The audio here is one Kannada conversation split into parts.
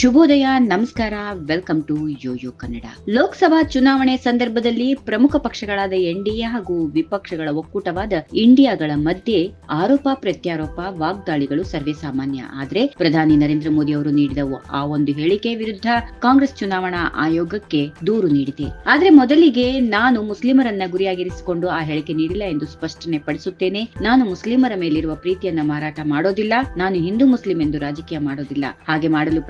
ಶುಭೋದಯ, ನಮಸ್ಕಾರ welcome to YoYo Kannada Lok Sabha ಚುನಾವಣೆ ಸಂದರ್ಭದಲ್ಲಿ ಪ್ರಮುಖ ಪಕ್ಷಗಳಾದ ಎನ್ಡಿಎ ಹಾಗೂ ವಿಪಕ್ಷಗಳ ಒಕ್ಕೂಟವಾದ ಇಂಡಿಯಾಗಳ ಮಧ್ಯೆ ಆರೋಪ, ಪ್ರತ್ಯಾರೋಪ, ವಾಗ್ದಾಳಿಗಳು ಸರ್ವೇ ಸಾಮಾನ್ಯ. ಆದ್ರೆ ಪ್ರಧಾನಿ ನರೇಂದ್ರ ಮೋದಿ ಅವರು ನೀಡಿದ ಆ ಒಂದು ಹೇಳಿಕೆ ವಿರುದ್ಧ ಕಾಂಗ್ರೆಸ್ ಚುನಾವಣಾ ಆಯೋಗಕ್ಕೆ ದೂರು ನೀಡಿದೆ. ಆದ್ರೆ ಮೊದಲಿಗೆ ನಾನು ಮುಸ್ಲಿಮರನ್ನ ಗುರಿಯಾಗಿರಿಸಿಕೊಂಡು ಆ ಹೇಳಿಕೆ ನೀಡಿಲ್ಲ ಎಂದು ಸ್ಪಷ್ಟನೆ ಪಡಿಸುತ್ತೇನೆ. ನಾನು ಮುಸ್ಲಿಮರ ಮೇಲಿರುವ ಪ್ರೀತಿಯನ್ನ ಮಾರಾಟ ಮಾಡೋದಿಲ್ಲ. ನಾನು ಹಿಂದೂ ಮುಸ್ಲಿಂ ಎಂದು ರಾಜಕೀಯ ಮಾಡೋದಿಲ್ಲ. ಹಾಗೆ ಮಾಡಲು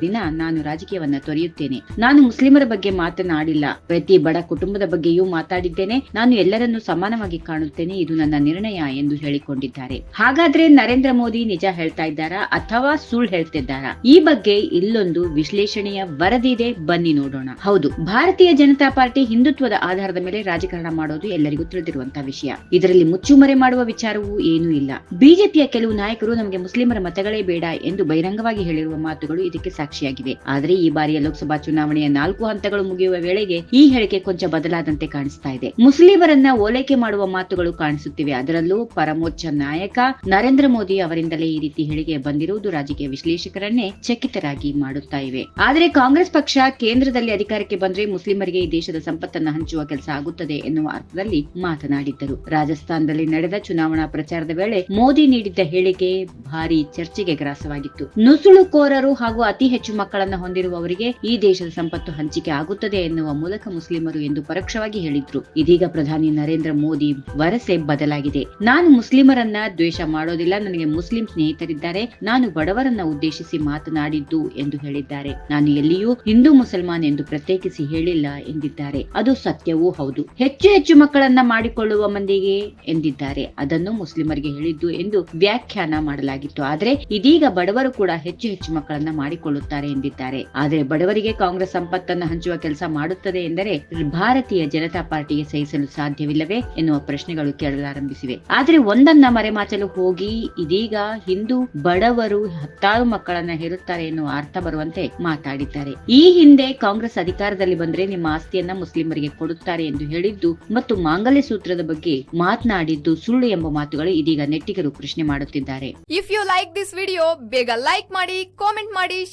ದಿನ ನಾನು ರಾಜಕೀಯವನ್ನ ತೊರೆಯುತ್ತೇನೆ. ನಾನು ಮುಸ್ಲಿಮರ ಬಗ್ಗೆ ಮಾತನಾಡಿಲ್ಲ. ಪ್ರತಿ ಬಡ ಕುಟುಂಬದ ಬಗ್ಗೆಯೂ ಮಾತಾಡಿದ್ದೇನೆ. ನಾನು ಎಲ್ಲರನ್ನೂ ಸಮಾನವಾಗಿ ಕಾಣುತ್ತೇನೆ. ಇದು ನನ್ನ ನಿರ್ಣಯ ಎಂದು ಹೇಳಿಕೊಂಡಿದ್ದಾರೆ. ಹಾಗಾದ್ರೆ ನರೇಂದ್ರ ಮೋದಿ ನಿಜ ಹೇಳ್ತಾ ಇದ್ದಾರಾ ಅಥವಾ ಸುಳ್ಳು ಹೇಳ್ತಿದ್ದಾರಾ ಈ ಬಗ್ಗೆ ಇಲ್ಲೊಂದು ವಿಶ್ಲೇಷಣೆಯ ವರದಿ ಇದೆ. ಬನ್ನಿ ನೋಡೋಣ. ಹೌದು, ಭಾರತೀಯ ಜನತಾ ಪಾರ್ಟಿ ಹಿಂದುತ್ವದ ಆಧಾರದ ಮೇಲೆ ರಾಜಕಾರಣ ಮಾಡೋದು ಎಲ್ಲರಿಗೂ ತಿಳಿದಿರುವಂತಹ ವಿಷಯ. ಇದರಲ್ಲಿ ಮುಚ್ಚುಮರೆ ಮಾಡುವ ವಿಚಾರವೂ ಏನೂ ಇಲ್ಲ. ಬಿಜೆಪಿಯ ಕೆಲವು ನಾಯಕರು ನಮಗೆ ಮುಸ್ಲಿಮರ ಮತಗಳೇ ಬೇಡ ಎಂದು ಬಹಿರಂಗವಾಗಿ ಹೇಳಿರುವ ಮಾತುಗಳು ಇದಕ್ಕೆ ಸಾಕ್ಷಿಯಾಗಿವೆ. ಆದರೆ ಈ ಬಾರಿಯ ಲೋಕಸಭಾ ಚುನಾವಣೆಯ ನಾಲ್ಕು ಹಂತಗಳು ಮುಗಿಯುವ ವೇಳೆಗೆ ಈ ಹೇಳಿಕೆ ಕೊಂಚ ಬದಲಾದಂತೆ ಕಾಣಿಸ್ತಾ ಇದೆ. ಮುಸ್ಲಿಮರನ್ನ ಓಲೈಕೆ ಮಾಡುವ ಮಾತುಗಳು ಕಾಣಿಸುತ್ತಿವೆ. ಅದರಲ್ಲೂ ಪರಮೋಚ್ಚ ನಾಯಕ ನರೇಂದ್ರ ಮೋದಿ ಅವರಿಂದಲೇ ಈ ರೀತಿ ಹೇಳಿಕೆ ಬಂದಿರುವುದು ರಾಜಕೀಯ ವಿಶ್ಲೇಷಕರನ್ನೇ ಚಕಿತರಾಗಿ ಮಾಡುತ್ತಾ ಇವೆ. ಆದರೆ ಕಾಂಗ್ರೆಸ್ ಪಕ್ಷ ಕೇಂದ್ರದಲ್ಲಿ ಅಧಿಕಾರಕ್ಕೆ ಬಂದ್ರೆ ಮುಸ್ಲಿಮರಿಗೆ ಈ ದೇಶದ ಸಂಪತ್ತನ್ನ ಹಂಚುವ ಕೆಲಸ ಆಗುತ್ತದೆ ಎನ್ನುವ ಅರ್ಥದಲ್ಲಿ ಮಾತನಾಡಿದ್ದರು. ರಾಜಸ್ಥಾನದಲ್ಲಿ ನಡೆದ ಚುನಾವಣಾ ಪ್ರಚಾರದ ವೇಳೆ ಮೋದಿ ನೀಡಿದ್ದ ಹೇಳಿಕೆ ಭಾರಿ ಚರ್ಚೆಗೆ ಗ್ರಾಸವಾಗಿತ್ತು. ನುಸುಳುಕೋರರು ಹಾಗೂ ಹೆಚ್ಚು ಮಕ್ಕಳನ್ನ ಹೊಂದಿರುವವರಿಗೆ ಈ ದೇಶದ ಸಂಪತ್ತು ಹಂಚಿಕೆ ಆಗುತ್ತದೆ ಎನ್ನುವ ಮೂಲಕ ಮುಸ್ಲಿಮರು ಎಂದು ಪರೋಕ್ಷವಾಗಿ ಹೇಳಿದ್ರು. ಇದೀಗ ಪ್ರಧಾನಿ ನರೇಂದ್ರ ಮೋದಿ ವರಸೆ ಬದಲಾಗಿದೆ. ನಾನು ಮುಸ್ಲಿಮರನ್ನ ದ್ವೇಷ ಮಾಡೋದಿಲ್ಲ, ನನಗೆ ಮುಸ್ಲಿಂ ಸ್ನೇಹಿತರಿದ್ದಾರೆ, ನಾನು ಬಡವರನ್ನ ಉದ್ದೇಶಿಸಿ ಮಾತನಾಡಿದ್ದು ಎಂದು ಹೇಳಿದ್ದಾರೆ. ನಾನು ಎಲ್ಲಿಯೂ ಹಿಂದೂ ಮುಸಲ್ಮಾನ್ ಎಂದು ಪ್ರತ್ಯೇಕಿಸಿ ಹೇಳಿಲ್ಲ ಎಂದಿದ್ದಾರೆ. ಅದು ಸತ್ಯವೂ ಹೌದು. ಹೆಚ್ಚು ಹೆಚ್ಚು ಮಕ್ಕಳನ್ನ ಮಾಡಿಕೊಳ್ಳುವ ಮಂದಿಗೆ ಎಂದಿದ್ದಾರೆ. ಅದನ್ನು ಮುಸ್ಲಿಮರಿಗೆ ಹೇಳಿದ್ದು ಎಂದು ವ್ಯಾಖ್ಯಾನ ಮಾಡಲಾಗಿತ್ತು. ಆದರೆ ಇದೀಗ ಬಡವರು ಕೂಡ ಹೆಚ್ಚು ಹೆಚ್ಚು ಮಕ್ಕಳನ್ನ ಮಾಡಿಕೊಳ್ಳುತ್ತಾರೆ ಎಂದಿದ್ದಾರೆ. ಆದರೆ ಬಡವರಿಗೆ ಕಾಂಗ್ರೆಸ್ ಸಂಪತ್ತನ್ನು ಹಂಚುವ ಕೆಲಸ ಮಾಡುತ್ತದೆ ಎಂದರೆ ಭಾರತೀಯ ಜನತಾ ಪಾರ್ಟಿಗೆ ಸಹಿಸಲು ಸಾಧ್ಯವಿಲ್ಲವೇ ಎನ್ನುವ ಪ್ರಶ್ನೆಗಳು ಕೇಳಲಾರಂಭಿಸಿವೆ. ಆದರೆ ಒಂದನ್ನ ಮರೆಮಾಚಲು ಹೋಗಿ, ಇದೀಗ ಹಿಂದೂ ಬಡವರು ಹತ್ತಾರು ಮಕ್ಕಳನ್ನ ಹೇರುತ್ತಾರೆ ಎನ್ನುವ ಅರ್ಥ ಬರುವಂತೆ ಮಾತಾಡಿದ್ದಾರೆ. ಈ ಹಿಂದೆ ಕಾಂಗ್ರೆಸ್ ಅಧಿಕಾರದಲ್ಲಿ ಬಂದ್ರೆ ನಿಮ್ಮ ಆಸ್ತಿಯನ್ನ ಮುಸ್ಲಿಮರಿಗೆ ಕೊಡುತ್ತಾರೆ ಎಂದು ಹೇಳಿದ್ದು ಮತ್ತು ಮಾಂಗಲ್ಯ ಸೂತ್ರದ ಬಗ್ಗೆ ಮಾತನಾಡಿದ್ದು ಸುಳ್ಳು ಎಂಬ ಮಾತುಗಳು ಇದೀಗ ನೆಟ್ಟಿಗರು ಪ್ರಶ್ನೆ ಮಾಡುತ್ತಿದ್ದಾರೆ. If you like this video ಬೇಗ ಲೈಕ್ ಮಾಡಿ ಕಾಮೆಂಟ್ ಮಾಡಿ